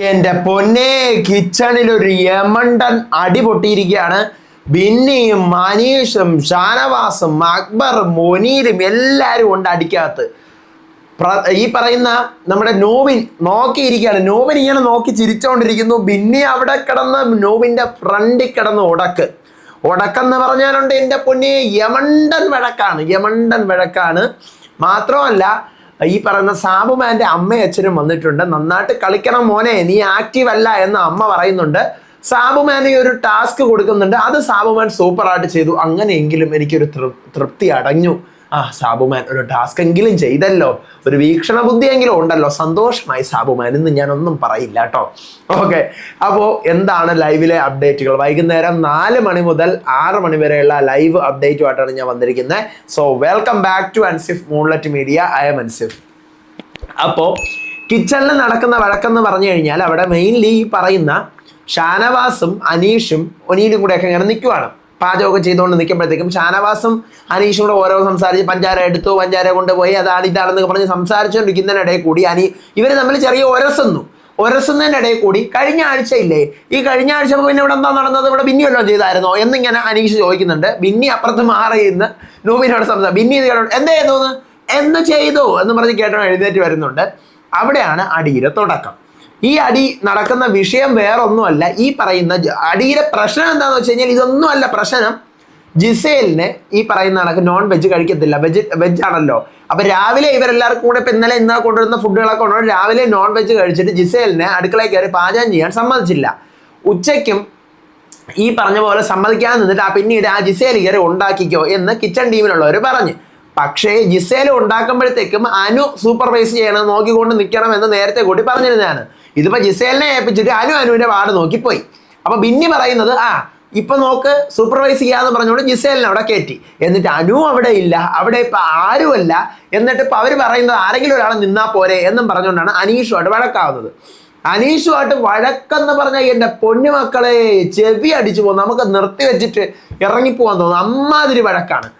എന്റെ പൊന്നെ കിച്ചണിൽ ഒരു യമണ്ടൻ അടിപൊട്ടിയിരിക്കുകയാണ് ബിന്നിയും മനീഷും ഷാനവാസും അക്ബർ മൊനീരും എല്ലാവരും ഉണ്ട് അടിക്കകത്ത്. ഈ പറയുന്ന നമ്മുടെ നോവിൻ നോക്കിയിരിക്കുകയാണ്. നോവിൻ ഇങ്ങനെ നോക്കി ചിരിച്ചോണ്ടിരിക്കുന്നു. ബിന്നി അവിടെ കിടന്ന് നോവിന്റെ ഫ്രണ്ടിൽ കിടന്ന് ഉടക്ക്. ഉടക്കെന്ന് പറഞ്ഞാലുണ്ട് എന്റെ പൊന്നെ യമണ്ടൻ വഴക്കാണ്. യമണ്ടൻ വഴക്കാണ്. മാത്രമല്ല ഈ പറയുന്ന സാബുമാന്റെ അമ്മയും അച്ഛനും വന്നിട്ടുണ്ട്. നന്നായിട്ട് കളിക്കണം മോനെ നീ ആക്റ്റീവ് അല്ല എന്ന് അമ്മ പറയുന്നുണ്ട്. സാബുമാനെ ഒരു ടാസ്ക് കൊടുക്കുന്നുണ്ട്. അത് സാബുമാൻ സൂപ്പറായിട്ട് ചെയ്തു. അങ്ങനെയെങ്കിലും എനിക്കൊരു തൃപ്തി അടഞ്ഞു. ആ സാബുമാൻ ഒരു ടാസ്ക് എങ്കിലും ചെയ്തല്ലോ. ഒരു വീക്ഷണ ബുദ്ധിയെങ്കിലും ഉണ്ടല്ലോ. സന്തോഷമായി സാബുമാൻ ഇന്ന് ഞാനൊന്നും പറയില്ല കേട്ടോ ഓക്കെ. അപ്പോൾ എന്താണ് ലൈവിലെ അപ്ഡേറ്റുകൾ വൈകുന്നേരം നാല് മണി മുതൽ ആറ് മണി വരെയുള്ള ലൈവ് അപ്ഡേറ്റുമായിട്ടാണ് ഞാൻ വന്നിരിക്കുന്നത് so welcome back to Ansif moonlit media I am Ansif അപ്പോൾ കിച്ചണിൽ നടക്കുന്ന വഴക്കെന്ന് പറഞ്ഞു കഴിഞ്ഞാൽ അവിടെ മെയിൻലി ഈ പറയുന്ന ഷാനവാസും അനീഷും ഒനീലും കൂടെയൊക്കെ ഇങ്ങനെ നിൽക്കുവാണ് പാചകമൊക്കെ ചെയ്തുകൊണ്ട് നിൽക്കുമ്പോഴത്തേക്കും ഷാനവാസും അനീഷും കൂടെ ഓരോ സംസാരിച്ച് പഞ്ചാര എടുത്തു പഞ്ചാര കൊണ്ടുപോയി അതാണ് ഇതാണെന്നൊക്കെ പറഞ്ഞ് സംസാരിച്ചുകൊണ്ടിരിക്കുന്നതിനിടയിൽ കൂടി അനി ഇവർ തമ്മിൽ ചെറിയ ഒരസുന്നു. ഒരസുന്നതിനിടയിൽ കൂടി കഴിഞ്ഞ ആഴ്ചയില്ലേ ഈ കഴിഞ്ഞ ആഴ്ച പിന്നെ ഇവിടെ എന്താ നടന്നത്? ഇവിടെ ബിന്നി വല്ലതും ചെയ്തായിരുന്നോ? എന്നിങ്ങനെ അനീഷ് ചോദിക്കുന്നുണ്ട്. ബിന്നി അപ്പുറത്ത് മാറി ഇന്ന് നൂബിനോട് സംസാരം ബിന്നി ഇത് കേട്ടോ എന്താ ചെയ്തു എന്ന് ചെയ്തു എന്ന് പറഞ്ഞ് കേട്ടോ എഴുന്നേറ്റ് വരുന്നുണ്ട്. അവിടെയാണ് അടിയുടെ തുടക്കം. ഈ അടി നടക്കുന്ന വിഷയം വേറൊന്നുമല്ല. ഈ പറയുന്ന അടിയിലെ പ്രശ്നം എന്താണെന്ന് വെച്ച് കഴിഞ്ഞാൽ ഇതൊന്നുമല്ല പ്രശ്നം. ജിസേലിന് ഈ പറയുന്ന കണക്ക് നോൺ വെജ് കഴിക്കത്തില്ല. വെജ് വെജ് ആണല്ലോ. അപ്പൊ രാവിലെ ഇവരെല്ലാവർക്കും കൂടെ ഇപ്പൊ ഇന്നലെ ഇന്നലെ കൊണ്ടുവരുന്ന ഫുഡുകളൊക്കെ കൊണ്ടുവരും രാവിലെ നോൺ വെജ് കഴിച്ചിട്ട് ജിസേലിനെ അടുക്കളയിൽ കയറി പാചകം ചെയ്യാൻ സമ്മതിച്ചില്ല. ഉച്ചയ്ക്കും ഈ പറഞ്ഞ പോലെ സമ്മതിക്കാൻ നിന്നിട്ട് ആ പിന്നീട് ആ ജിസേൽ കയറി ഉണ്ടാക്കിക്കോ എന്ന് കിച്ചൺ ടീമിലുള്ളവർ പറഞ്ഞു. പക്ഷേ ജിസേല ഉണ്ടാക്കുമ്പോഴത്തേക്കും അനു സൂപ്പർവൈസ് ചെയ്യണം നോക്കിക്കൊണ്ട് നിൽക്കണം എന്ന് നേരത്തെ കൂടി പറഞ്ഞിരുന്നതാണ്. ഇതിപ്പോ ജിസേലിനെ ഏൽപ്പിച്ചിട്ട് അനു അനുവിന്റെ വാർഡ് നോക്കിപ്പോയി. അപ്പൊ ബിന്നി പറയുന്നത് ആ ഇപ്പൊ നോക്ക് സൂപ്പർവൈസ് ചെയ്യാന്ന് പറഞ്ഞുകൊണ്ട് ജിസേലിനെ അവിടെ കയറ്റി. എന്നിട്ട് അനു അവിടെ ഇല്ല അവിടെ ഇപ്പൊ ആരുമല്ല. എന്നിട്ട് ഇപ്പൊ അവർ പറയുന്നത് ആരെങ്കിലും ഒരാൾ നിന്നാ പോരെ എന്നും പറഞ്ഞുകൊണ്ടാണ് അനീഷുമായിട്ട് വഴക്കാവുന്നത്. അനീഷുമായിട്ട് വഴക്കെന്ന് പറഞ്ഞാൽ എന്റെ പൊന്നുമക്കളെ ചെവി അടിച്ചു പോകും നമുക്ക് നിർത്തി വെച്ചിട്ട് ഇറങ്ങിപ്പോകാൻ തോന്നുന്നു. അമ്മാതിരി വഴക്കാണ്.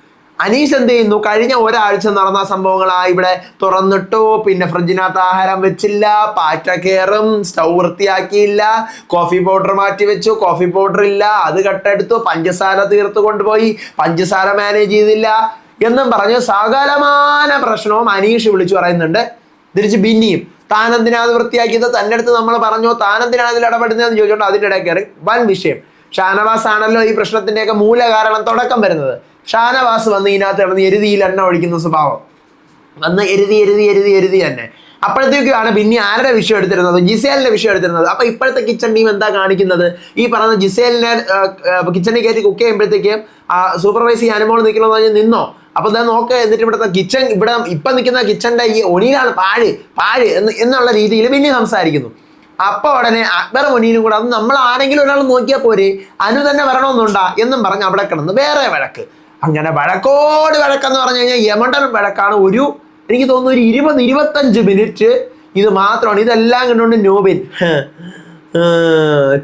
അനീഷ് എന്ത് ചെയ്യുന്നു? കഴിഞ്ഞ ഒരാഴ്ച നടന്ന സംഭവങ്ങളാ ഇവിടെ തുറന്നിട്ടു. പിന്നെ ഫ്രിഡ്ജിനകത്ത് ആഹാരം വെച്ചില്ല. പാറ്റ കയറും സ്റ്റൗ വൃത്തിയാക്കിയില്ല. കോഫി പൗഡർ മാറ്റി വെച്ചു. കോഫി പൗഡർ ഇല്ല. അത് കട്ടെടുത്തു. പഞ്ചസാര തീർത്ത് കൊണ്ടുപോയി. പഞ്ചസാര മാനേജ് ചെയ്തില്ല. എന്നും പറഞ്ഞ്. സകലമാന പ്രശ്നവും അനീഷ് വിളിച്ചു പറയുന്നുണ്ട്. തിരിച്ച് ബിന്നിയും. താനെന്തിനാ അത് വൃത്തിയാക്കിയത്? തന്റെ അടുത്ത് നമ്മൾ പറഞ്ഞു. താനെന്തിനാണ് അതിൽ ഇടപെടുന്നതെന്ന് ചോദിച്ചോണ്ട് അതിന്റെ ഇടയിൽ കയറി. വൻ വിഷയം. ഷാനവാസ് ആണല്ലോ ഈ പ്രശ്നത്തിന്റെയൊക്കെ മൂല കാരണം തുടക്കം വരുന്നത്. ഷാനവാസ് വന്ന് ഇതിനകത്ത് കിടന്ന് എരുതിയിൽ എണ്ണ ഒഴിക്കുന്ന സ്വഭാവം. വന്ന് എരുതി എരുതി എരുതി എരുതി തന്നെ. അപ്പോഴത്തേക്കാണ് പിന്നെ ആരുടെ വിഷയം എടുത്തിരുന്നത്? ജിസേലിന്റെ വിഷയം എടുത്തിരുന്നത്. അപ്പൊ ഇപ്പോഴത്തെ കിച്ചൺ ടീം എന്താ കാണിക്കുന്നത്? ഈ പറഞ്ഞ ജിസേലിനെ കിച്ചണിൽ കയറ്റി കുക്ക് ചെയ്യുമ്പോഴത്തേക്കും സൂപ്പർവൈസ് ചെയ്യാൻ അനുഭവം നിൽക്കണമെന്ന് പറഞ്ഞാൽ നിന്നോ? അപ്പൊ ഇതാ നോക്ക് എന്നിട്ട് ഇവിടുത്തെ കിച്ചൺ ഇവിടെ ഇപ്പൊ നിൽക്കുന്ന കിച്ചണിന്റെ ഈ ഒണിയിലാണ് പാഴ് പാഴ് എന്ന് എന്നുള്ള രീതിയിൽ പിന്നെ സംസാരിക്കുന്നു. അപ്പൊ ഉടനെ അക്ബർ മുനീനും കൂടെ അത് നമ്മൾ ആരെങ്കിലും ഒരാൾ നോക്കിയാൽ പോരെ? അനു തന്നെ വരണമെന്നുണ്ടാ? എന്നും പറഞ്ഞ് അവിടെ കിടന്ന് വേറെ വഴക്ക്. അങ്ങനെ വഴക്കോട് വഴക്കെന്ന് പറഞ്ഞു കഴിഞ്ഞാൽ യമണ്ടൻ വഴക്കാണ്. ഒരു എനിക്ക് തോന്നുന്നു ഒരു ഇരുപത് ഇരുപത്തഞ്ച് മിനിറ്റ് ഇത് മാത്രമാണ്. ഇതെല്ലാം കണ്ടുകൊണ്ട് നോബിൻ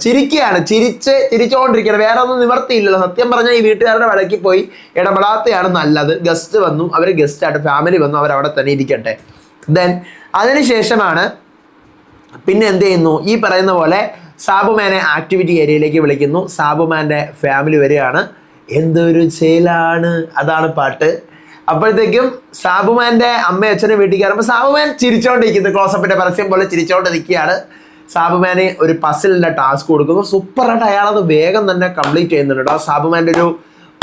ചിരിക്കുകയാണ്. ചിരിച്ച് ചിരിച്ചുകൊണ്ടിരിക്കുകയാണ് വേറെ ഒന്നും നിവർത്തിയില്ലല്ലോ. സത്യം പറഞ്ഞാൽ ഈ വീട്ടുകാരുടെ വഴക്കി പോയി ഇടപെടാത്തയാണ് നല്ലത്. ഗസ്റ്റ് വന്നു. അവർ ഗസ്റ്റായിട്ട് ഫാമിലി വന്നു. അവരവിടെ തന്നെ ഇരിക്കട്ടെ. ദെൻ അതിനുശേഷമാണ് പിന്നെ എന്ത് ചെയ്യുന്നു? ഈ പറയുന്ന പോലെ സാബുമാനെ ആക്ടിവിറ്റി ഏരിയയിലേക്ക് വിളിക്കുന്നു. സാബുമാന്റെ ഫാമിലി വരികയാണ് എന്തൊരു ചേലാണ്. അതാണ് പാട്ട്. അപ്പോഴത്തേക്കും സാബുമാന്റെ അമ്മ അച്ഛനും വീട്ടിൽ കയറുമ്പോൾ സാബുമാൻ ചിരിച്ചോണ്ടിരിക്കുന്നു. ക്ലോസപ്പിന്റെ പരസ്യം പോലെ ചിരിച്ചോണ്ട് നിൽക്കുകയാണ് ഒരു പസിലിന്റെ ടാസ്ക് കൊടുക്കുന്നു. സൂപ്പറായിട്ട് അയാളത് വേഗം തന്നെ കംപ്ലീറ്റ് ചെയ്യുന്നുണ്ട് കേട്ടോ. സാബുമാന്റെ ഒരു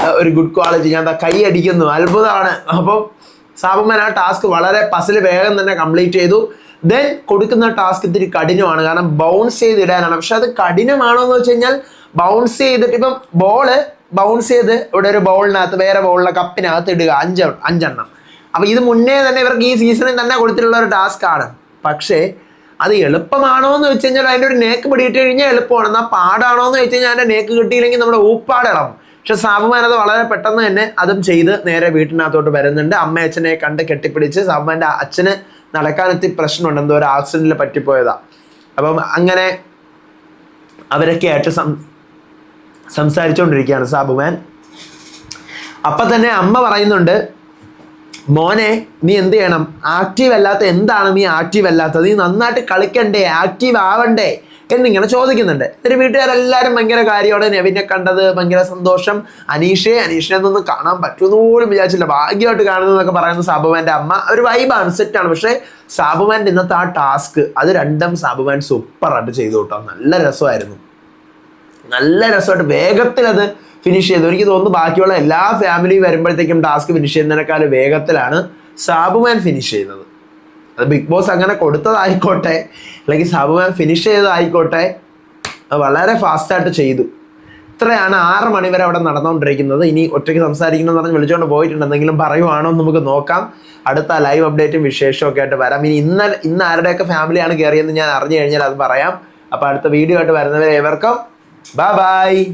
ഒരു ഗുഡ് ക്വാളിറ്റി ഞാൻ കൈ അടിക്കുന്നു. അത്ഭുതമാണ്. അപ്പം സാബുമാൻ ആ ടാസ്ക് വളരെ പസിൽ വേഗം തന്നെ കംപ്ലീറ്റ് ചെയ്തു. ദെൻ കൊടുക്കുന്ന ടാസ്ക് ഇത്തിരി കഠിനമാണ്. കാരണം ബൗൺസ് ചെയ്ത് ഇടാനാണ്. പക്ഷെ അത് കഠിനമാണോ എന്ന് വെച്ച് കഴിഞ്ഞാൽ ബൗൺസ് ചെയ്തിട്ട് ഇപ്പം ബോൾ ബൗൺസ് ചെയ്ത് ഇവിടെ ഒരു ബൗളിനകത്ത് വേറെ ബൗളിലെ കപ്പിനകത്ത് ഇടുക. അഞ്ച് അഞ്ചെണ്ണം. അപ്പോൾ ഇത് മുന്നേ തന്നെ ഇവർക്ക് ഈ സീസണിൽ തന്നെ കൊടുത്തിട്ടുള്ള ഒരു ടാസ്ക് ആണ്. പക്ഷേ അത് എളുപ്പമാണോ എന്ന് വെച്ച് കഴിഞ്ഞാൽ അതിന്റെ ഒരു നേക്ക് പിടിയിട്ട് കഴിഞ്ഞാൽ എളുപ്പമാണ്. എന്നാൽ പാടാണോ എന്ന് വെച്ച് കഴിഞ്ഞാൽ അതിന്റെ നേക്ക് കിട്ടിയില്ലെങ്കിൽ നമ്മുടെ ഊപ്പാടിളം പക്ഷെ സാബുമാൻ അത് വളരെ പെട്ടെന്ന് തന്നെ അതും ചെയ്ത് നേരെ വീട്ടിനകത്തോട്ട് വരുന്നുണ്ട്. അമ്മ അച്ഛനെ കണ്ട് കെട്ടിപ്പിടിച്ച് സാബുമാന്റെ അച്ഛന് നടക്കാനെത്തി പ്രശ്നമുണ്ട്. എന്തോ ഒരു ആക്സിഡന്റിൽ പറ്റിപ്പോയതാ. അപ്പം അങ്ങനെ അവരൊക്കെ ആയിട്ട് സം സംസാരിച്ചുകൊണ്ടിരിക്കുകയാണ് സാബുമാൻ അപ്പം തന്നെ അമ്മ പറയുന്നുണ്ട് മോനെ നീ എന്ത് ചെയ്യണം? ആക്റ്റീവ് അല്ലാത്ത എന്താണ് നീ ആക്റ്റീവ് അല്ലാത്തത്? നീ നന്നായിട്ട് കളിക്കണ്ടേ? ആക്റ്റീവ് ആവണ്ടേ? എന്നിങ്ങനെ ചോദിക്കുന്നുണ്ട്. എന്നിട്ട് വീട്ടുകാരെല്ലാവരും ഭയങ്കര കാര്യമാണ് നെവിനെ കണ്ടത് ഭയങ്കര സന്തോഷം. അനീഷയെ അനീഷിനെ ഒന്നും കാണാൻ പറ്റുമെന്ന് വിചാരിച്ചില്ല. ഭാഗ്യമായിട്ട് കാണുന്നതെന്നൊക്കെ പറയുന്ന സാബുമാന്റെ അമ്മ ഒരു വൈബാണ് സെറ്റാണ് പക്ഷേ സാബുമാന്റെ ഇന്നത്തെ ആ ടാസ്ക് അത് രണ്ടും സാബുമാൻ സൂപ്പറായിട്ട് ചെയ്തു കേട്ടോ. നല്ല രസമായിരുന്നു. നല്ല രസമായിട്ട് വേഗത്തിൽ അത് ഫിനിഷ് ചെയ്തു. എനിക്ക് തോന്നുന്നു ബാക്കിയുള്ള എല്ലാ ഫാമിലിയും വരുമ്പോഴത്തേക്കും ടാസ്ക് ഫിനിഷ് ചെയ്യുന്നതിനേക്കാൾ വേഗത്തിലാണ് സാബുമാൻ ഫിനിഷ് ചെയ്യുന്നത്. അത് ബിഗ് ബോസ് അങ്ങനെ കൊടുത്തതായിക്കോട്ടെ അല്ലെങ്കിൽ സാബുമാൻ ഫിനിഷ് ചെയ്തതായിക്കോട്ടെ വളരെ ഫാസ്റ്റായിട്ട് ചെയ്തു. ഇത്രയാണ് ആറ് മണിവരെ അവിടെ നടന്നുകൊണ്ടിരിക്കുന്നത്. ഇനി ഒറ്റയ്ക്ക് സംസാരിക്കണമെന്ന് പറഞ്ഞ് വിളിച്ചുകൊണ്ട് പോയിട്ടുണ്ട്. എന്തെങ്കിലും പറയുവാണോ എന്ന് നമുക്ക് നോക്കാം. അടുത്ത ലൈവ് അപ്ഡേറ്റും വിശേഷവും ഒക്കെ ആയിട്ട് വരാം. ഇനി ഇന്ന് ഇന്ന് ആരുടെയൊക്കെ ഫാമിലിയാണ് കയറിയെന്ന് ഞാൻ അറിഞ്ഞു കഴിഞ്ഞാൽ അത് പറയാം. അപ്പോൾ അടുത്ത വീഡിയോ ആയിട്ട് വരുന്നവരെ ഏവർക്കും Bye-bye!